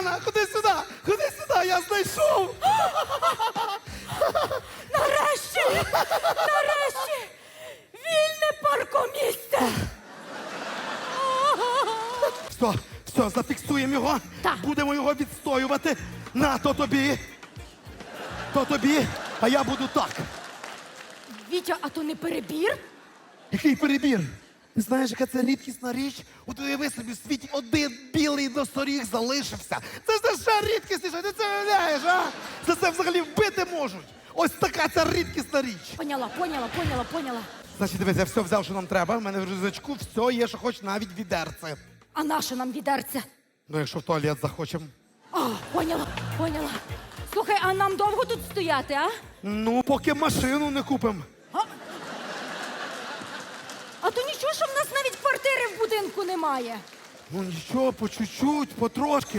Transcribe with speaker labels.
Speaker 1: Яна, ходи сюди, ходи сюди, я знайшов.
Speaker 2: Нарешті! Нарешті! Вільне паркомісце!
Speaker 1: Все, все, зафіксуємо його.
Speaker 2: Так.
Speaker 1: Будемо його відстоювати. На, то тобі. То тобі, а я буду так.
Speaker 2: Вітя, а то не перебір?
Speaker 1: Який перебір? Знаєш, яка це рідкісна річ? От уяви собі в світі один білий носоріг залишився. Це ж це рідкісніше, ти це уявляєш, а? За це взагалі вбити можуть. Ось така ця рідкісна річ.
Speaker 2: Поняла, поняла, поняла, поняла.
Speaker 1: Значить, дивись, я все взяв, що нам треба. У мене в рюкзачку все є, що хоч навіть відерце.
Speaker 2: А наше нам відерце?
Speaker 1: Ну, якщо в туалет захочемо.
Speaker 2: А, поняла, поняла. Слухай, а нам довго тут стояти, а?
Speaker 1: Ну, поки машину не купимо.
Speaker 2: А то нічого, що в нас навіть квартири в будинку немає.
Speaker 1: Ну нічого, по чуть-чуть, потрошки.